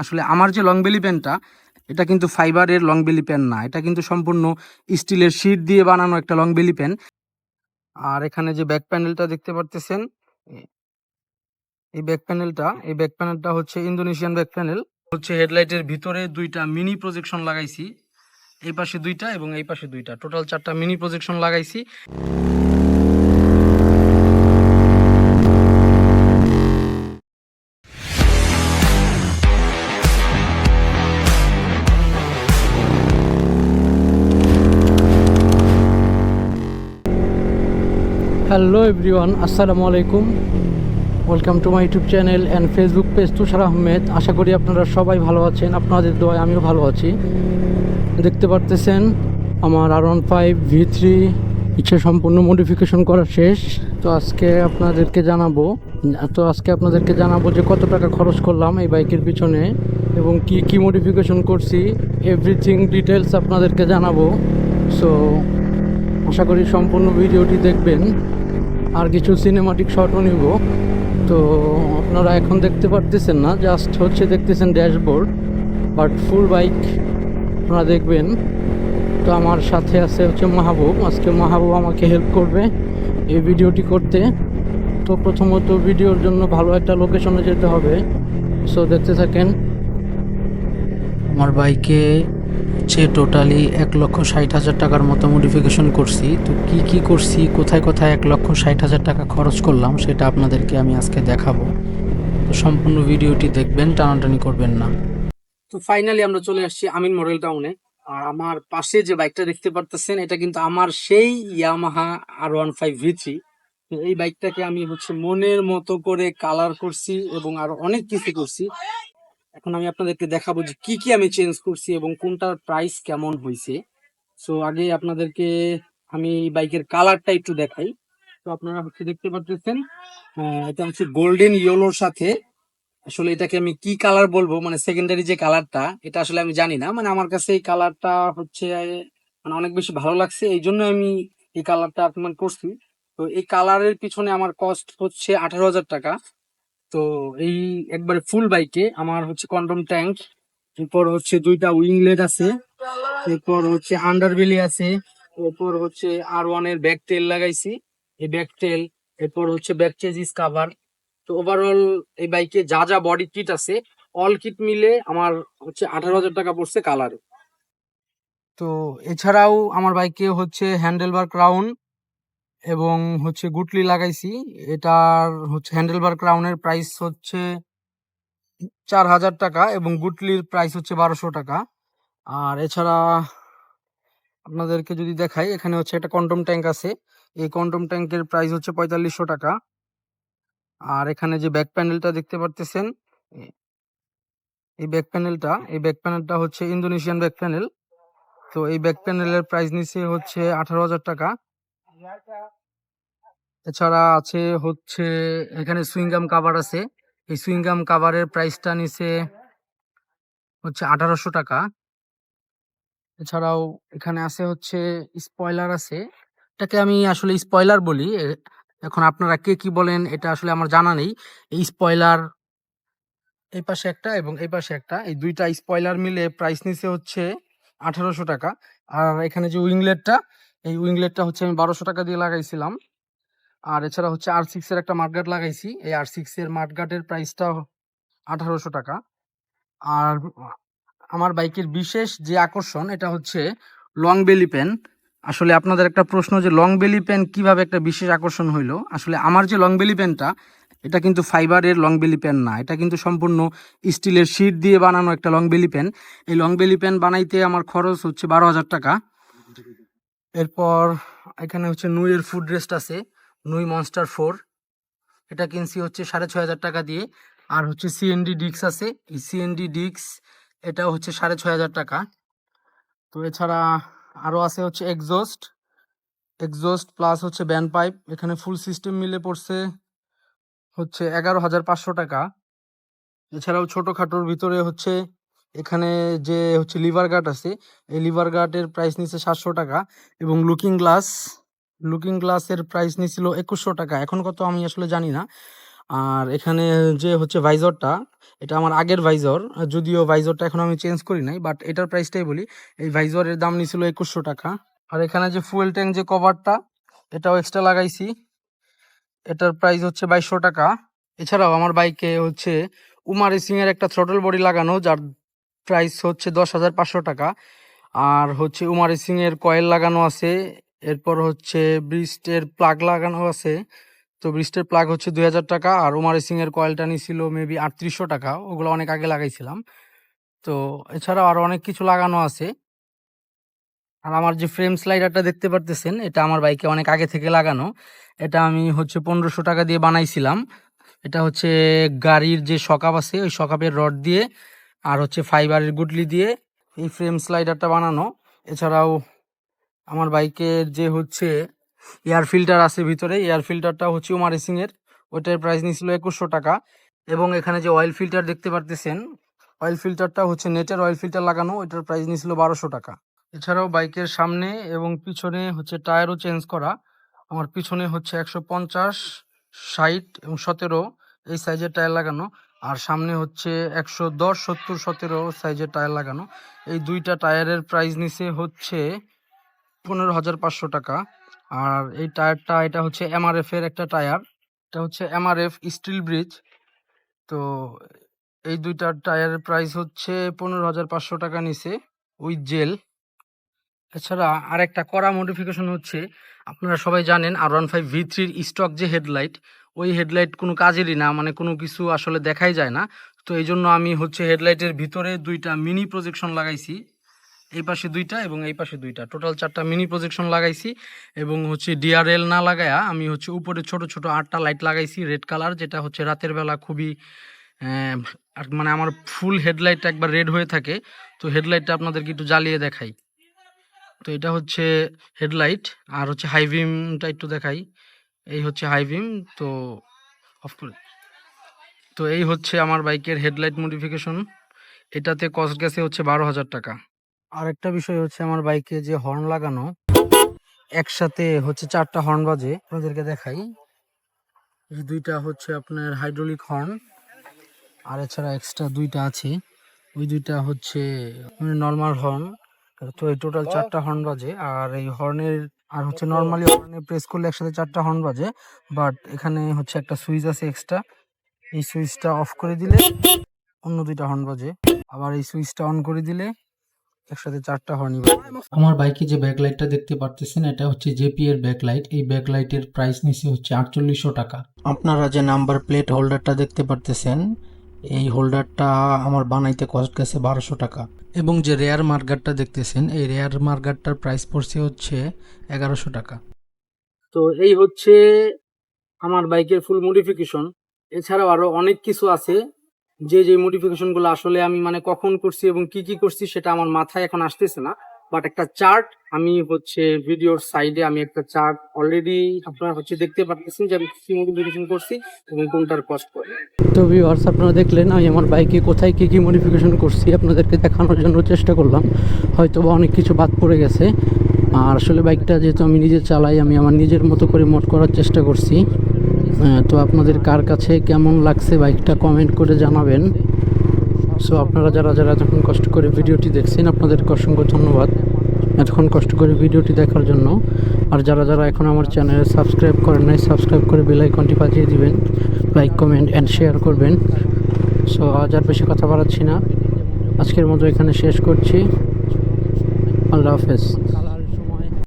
আসলে আমার যে লং বেলি পেনটা এটা কিন্তু ফাইবারের লং বেলি পেন না। এটা কিন্তু সম্পূর্ণ স্টিলের শিট দিয়ে বানানো একটা লং বেলি পেন আর এখানে যে ব্যাক প্যানেলটা দেখতে পারতেছেন, এই ব্যাক প্যানেলটা এই ব্যাক প্যানেলটা হচ্ছে ইন্দোনেশিয়ান ব্যাক প্যানেল হচ্ছে হেডলাইটের ভিতরে দুইটা মিনি প্রজেকশন লাগাইছি। এই পাশে দুইটা এবং এই পাশে দুইটা। টোটাল চারটা মিনি প্রজেকশন লাগাইছি। হ্যালো এভরিওয়ান, আসসালামু আলাইকুম। Welcome to my YouTube channel and Facebook page Tushar Ahmed. আশা করি আপনারা সবাই ভালো আছেন, আপনাদের দোয়ায় আমিও ভালো আছি। দেখতে পারতেছেন, আমার R one five V three ইচ্ছে সম্পূর্ণ মডিফিকেশন করা শেষ। তো আজকে আপনাদেরকে জানাব, তো আজকে আপনাদেরকে জানাব যে কত টাকা খরচ করলাম এই বাইকের পিছনে এবং কি কি মডিফিকেশন করছি এভরিথিং ডিটেলস আপনাদেরকে জানাব। সো আশা করি সম্পূর্ণ ভিডিওটি দেখবেন। আর কিছু সিনেমাটিক শটও নিব। তো আপনারা এখন দেখতে পারতেছেন না জাস্ট হচ্ছে দেখতেছেন ড্যাশবোর্ড বাট ফুল বাইক আপনারা দেখবেন। তো আমার সাথে আছে হচ্ছে মাহবুব, আজকে মাহবুব আমাকে হেল্প করবে এই ভিডিওটি করতে। তো প্রথমত ভিডিওর জন্য ভালো একটা লোকেশনে যেতে হবে। সো দেখতে থাকেন। আমার বাইকে হচ্ছে টোটালি এক লক্ষ ষাট হাজার টাকার মতো মডিফিকেশন করছি। তো কি কি করছি, কোথায় কোথায় এক লক্ষ ষাট হাজার টাকা খরচ করলাম সেটা আপনাদেরকে আমি আজকে দেখাবো। তো সম্পূর্ণ ভিডিওটি দেখবেন, টানাটানি করবেন না। তো ফাইনালি আমরা চলে আসছি আমিন মডেল টাউনে আর আমার পাশে যে বাইকটা দেখতে পারতেছেন, এটা কিন্তু আমার সেই Yamaha R one five V three এই বাইকটাকে আমি হচ্ছে মনের মতো করে কালার করছি এবং আরও অনেক কিছু করছি। এখন আমি আপনাদেরকে দেখাবো যে কি কি আমি চেঞ্জ করছি এবং কোনটার প্রাইস কেমন হয়েছে সো আগে আপনাদেরকে আমি বাইকের কালারটা একটু দেখাই। তো আপনারা হচ্ছে দেখতে পাচ্ছেন এটা হচ্ছে গোল্ডেন ইয়েলোর সাথে। আসলে এটাকে আমি কি কালার বলব? মানে সেকেন্ডারি যে কালারটা এটা আসলে আমি জানি না। মানে আমার কাছে এই কালারটা হচ্ছে মানে অনেক বেশি ভালো লাগছে। এই জন্য আমি এই কালারটা আপনার করছি। তো এই কালারের পিছনে আমার কস্ট হচ্ছে আঠারো হাজার টাকা। তো এই একবারে ফুল বাইকে আমার হচ্ছে কন্ডম ট্যাঙ্ক এরপর হচ্ছে দুইটা উইংলেট আছে, এরপর হচ্ছে আন্ডারবেলি আছে, এরপর হচ্ছে আর ওয়ানের ব্যাক টেল লাগাইছি, এই ব্যাক টেল এরপর হচ্ছে ব্যাক চেজিস কাভার তো ওভারঅল এই বাইকে যা যা বডি কিট আছে অল কিট মিলে আমার হচ্ছে আঠারো হাজার টাকা পড়ছে কালার তো এছাড়াও আমার বাইকে হচ্ছে হ্যান্ডেল বার ক্রাউন এবং হচ্ছে গুটলি লাগাইছি। এটার হচ্ছে হ্যান্ডেলবার ক্রাউনের প্রাইস হচ্ছে চার হাজার টাকা এবং গুটলির প্রাইস হচ্ছে বারোশো টাকা। আর এছাড়া আপনাদেরকে যদি দেখাই, এখানে হচ্ছে একটা কন্ডম ট্যাঙ্ক আছে। এই কন্ডম ট্যাঙ্কের প্রাইস হচ্ছে পঁয়তাল্লিশশো টাকা। আর এখানে যে ব্যাক প্যানেলটা দেখতে পারতেছেন, এই ব্যাক প্যানেলটা, এই ব্যাক প্যানেলটা হচ্ছে ইন্দোনেশিয়ান ব্যাক প্যানেল। তো এই ব্যাক প্যানেলের প্রাইস নিচ্ছে হচ্ছে আঠারো হাজার টাকা। এছাড়া আছে হচ্ছে, এখানে সুইংগাম কাভার আছে। এই সুইংগাম কাভারের প্রাইসটা নিচে হচ্ছে আঠারোশো টাকা। এছাড়াও এখানে আছে হচ্ছে স্পয়লার আছে। এটাকে আমি আসলে স্পয়লার বলি। এখন আপনারা কে কি বলেন এটা আসলে আমার জানা নেই। এই স্পয়লার এই পাশে একটা এবং এই পাশে একটা। এই দুইটা স্পয়লার মিলে প্রাইস নিচে হচ্ছে আঠারোশো টাকা। আর এখানে যে উইংলেটটা এই উইংলেটটা হচ্ছে আমি বারোশো টাকা দিয়ে লাগাইছিলাম। আর এছাড়া হচ্ছে আর সিক্সের একটা মাঠগার্ড লাগাইছি। এই আর সিক্সের মাঠগার্ডের প্রাইসটা আঠারোশো টাকা। আর আমার বাইকের বিশেষ যে আকর্ষণ, এটা হচ্ছে লং বেলি পেন আসলে আপনাদের একটা প্রশ্ন যে লং বেলি পেন কীভাবে একটা বিশেষ আকর্ষণ হইল? আসলে আমার যে লং বেলি পেনটা এটা কিন্তু ফাইবারের লং বেলি পেন না। এটা কিন্তু সম্পূর্ণ স্টিলের শিট দিয়ে বানানো একটা লং বেলি পেন এই লং বেলি পেন বানাইতে আমার খরচ হচ্ছে বারো হাজার টাকা। এরপর এখানে হচ্ছে নুইয়ের ফুড রেস্ট আছে, নুই মনস্টার ফোর এটা কিনছি হচ্ছে সাড়ে ছয় হাজার টাকা দিয়ে। আর হচ্ছে সিএনডি ডিক্স আছে, এই সিএনডি ডিক্স এটা হচ্ছে সাড়ে ছয় হাজার টাকা। তো এছাড়া আরও আছে হচ্ছে এক্সজস্ট এক্সজস্ট প্লাস হচ্ছে ব্যান্ড পাইপ এখানে ফুল সিস্টেম মিলে পড়ছে হচ্ছে এগারো হাজার পাঁচশো টাকা। এছাড়াও ছোটোখাটোর ভিতরে হচ্ছে এখানে যে হচ্ছে লিভার গার্ড আছে, এই লিভার গার্ডের প্রাইস নিচ্ছে সাতশো টাকা এবং লুকিং গ্লাস লুকিং গ্লাসের প্রাইস নিছিল একুশশো টাকা। এখন কত আমি আসলে জানি না। আর এখানে যে হচ্ছে ভাইজরটা এটা আমার আগের ভাইজর যদিও ভাইজরটা এখন আমি চেঞ্জ করি নাই বাট এটার প্রাইসটাই বলি। এই ভাইজরের দাম নিছিল একুশশো টাকা। আর এখানে যে ফুয়েল ট্যাঙ্ক যে কভারটা এটাও এক্সট্রা লাগাইছি। এটার প্রাইস হচ্ছে বাইশশো টাকা। এছাড়াও আমার বাইকে হচ্ছে উমা রেসিং এর একটা থ্রটল বডি লাগানো, যার প্রাইস হচ্ছে দশ হাজার পাঁচশো টাকা। আর হচ্ছে উমা রেসিং এর কয়েল লাগানো আছে, এরপর হচ্ছে ব্রিস্টের প্লাগ লাগানো আছে। তো ব্রিস্টের প্লাগ হচ্ছে দুই হাজার টাকা, আর উমা রেসিং এর কয়েলটা নিছিল মেবি আটত্রিশশো টাকা, ওগুলো অনেক আগে লাগাইছিলাম। তো এছাড়াও আরও অনেক কিছু লাগানো আছে। আর আমার যে ফ্রেম স্লাইডারটা দেখতে পারতেছেন, এটা আমার বাইকে অনেক আগে থেকে লাগানো। এটা আমি হচ্ছে পনেরোশো টাকা দিয়ে বানাইছিলাম। এটা হচ্ছে গাড়ির যে সকাপ আছে, ওই সকাপের রড দিয়ে আর হচ্ছে ফাইবারের গুটলি দিয়ে এই ফ্রেম স্লাইডারটা বানানো। এছাড়াও আমার বাইকের যে হচ্ছে এয়ার ফিল্টার আছে ভিতরে, এয়ার ফিল্টারটা হচ্ছে উমা রেসিং এর ওইটার প্রাইস নিয়েছিল একুশশো টাকা। এবং এখানে যে অয়েল ফিল্টার দেখতে পারতেছেন অয়েল ফিল্টারটা হচ্ছে নেটের অয়েল ফিল্টার লাগানো, ওইটার প্রাইস নিয়েছিল বারোশো টাকা। এছাড়াও বাইকের সামনে এবং পিছনে হচ্ছে টায়ারও চেঞ্জ করা। আমার পিছনে হচ্ছে একশো পঞ্চাশ, ষাট এবং সতেরো এই সাইজের টায়ার লাগানো। আর সামনে হচ্ছে একশো দশ, সত্তর, সতেরো সাইজের টায়ার লাগানো। এই দুইটা টায়ারের প্রাইস নিচে হচ্ছে পনেরো হাজার পাঁচশো টাকা। আর এই টায়ারটা এটা হচ্ছে এমআরএফ এর একটা টায়ার এটা হচ্ছে এমআরএফ স্টিল ব্রিজ তো এই দুইটা টায়ারের প্রাইস হচ্ছে পনেরো হাজার পাঁচশো টাকা নিচে উইথ জেল এছাড়া আরেকটা করা মডিফিকেশন হচ্ছে, আপনারা সবাই জানেন আর ওয়ান ফাইভ ভি থ্রির স্টক যে হেডলাইট ওই হেডলাইট কোনো কাজেরই না মানে কোনো কিছু আসলে দেখাই যায় না। তো এই জন্য আমি হচ্ছে হেডলাইটের ভিতরে দুইটা মিনি প্রজেকশন লাগাইছি। এই পাশে দুইটা এবং এই পাশে দুইটা। টোটাল চারটা মিনি প্রজেকশন লাগাইছি এবং হচ্ছে ডিআরএল না লাগায়া আমি হচ্ছে উপরে ছোট ছোট আটটা লাইট লাগাইছি রেড কালার যেটা হচ্ছে রাতের বেলা খুবই মানে আমার ফুল হেডলাইটটা একবার রেড হয়ে থাকে। তো হেডলাইটটা আপনাদেরকে একটু জ্বালিয়ে দেখাই। তো এটা হচ্ছে হেডলাইট আর হচ্ছে হাইভিমটা একটু দেখাই। এই হচ্ছে হাই বিম তো অফ করে তো এই হচ্ছে আমার বাইকের হেডলাইট মডিফিকেশন এটাতে কস্ট গেছে হচ্ছে বারো হাজার টাকা। আর একটা বিষয় হচ্ছে আমার বাইকে যে হর্ন লাগানো, একসাথে হচ্ছে চারটা হর্ন বাজে। আপনাদেরকে দেখাই। এই দুইটা হচ্ছে আপনার হাইড্রোলিক হর্ন আর এছাড়া এক্সট্রা দুইটা আছে। ওই দুইটা হচ্ছে নর্মাল হর্ন তো এই টোটাল চারটা হর্ন বাজে। আর এই হর্নের আর হচ্ছে নর্মালি হর্নে প্রেস করলে একসাথে চারটা হর্ন বাজে বাট এখানে হচ্ছে একটা সুইচ আছে এক্সট্রা এই সুইচটা অফ করে দিলে অন্য দুইটা হর্ন বাজে। আবার এই সুইচটা অন করে দিলে একসাথে চারটা হর্নই বাজে। আমার বাইকে যে ব্যাকলাইটটা দেখতে পারতেছেন এটা হচ্ছে জেপি এর ব্যাকলাইট এই ব্যাকলাইটের প্রাইস নিচে হচ্ছে আটচল্লিশশো টাকা। আপনারা যে নাম্বার প্লেট হোল্ডারটা দেখতে পারতেছেন এই হোল্ডারটা আমার বানাইতে কস্ট গেছে বারোশো টাকা। এবং যে রেয়ার মার্গারটা দেখতেছেন, এই রেয়ার মার্গারটার প্রাইস পড়ছে হচ্ছে এগারোশো টাকা। তো এই হচ্ছে আমার বাইকের ফুল মডিফিকেশন এছাড়াও আরও অনেক কিছু আছে। যে যে মডিফিকেশনগুলো আসলে আমি মানে কখন করছি এবং কি কি করছি সেটা আমার মাথায় এখন আসতেছে না। বাট একটা চার্ট আমি হচ্ছে ভিডিওর সাইডে আমি একটা চার্ট অলরেডি আপনারা হচ্ছে দেখতে পাচ্ছেন যে আমি কি মডিফিকেশন করছি এবং কোনটার কস্ট পড়ে তো ভিউয়ার্স আপনারা দেখলেন, আমি আমার বাইকে কোথায় কি কি মডিফিকেশন করছি আপনাদেরকে দেখানোর জন্য চেষ্টা করলাম। হয়তো বা অনেক কিছু বাদ পড়ে গেছে। আর আসলে বাইকটা যেহেতু আমি নিজে চালাই, আমি আমার নিজের মতো করে মোট করার চেষ্টা করছি। তো আপনাদের কার কাছে কেমন লাগছে বাইকটা কমেন্ট করে জানাবেন। সো আপনারা যারা যারা এতক্ষণ কষ্ট করে ভিডিওটি দেখছেন, আপনাদেরকে অসংখ্য ধন্যবাদ এতক্ষণ কষ্ট করে ভিডিওটি দেখার জন্য। আর যারা যারা এখন আমার চ্যানেলে সাবস্ক্রাইব করেন নাই, সাবস্ক্রাইব করে বেল আইকনটি বাজিয়ে দিবেন। লাইক কমেন্ট অ্যান্ড শেয়ার করবেন। সো আজ আর বেশি কথা বাড়াচ্ছি না। আজকের মতো এখানে শেষ করছি। আল্লাহ হাফেজ।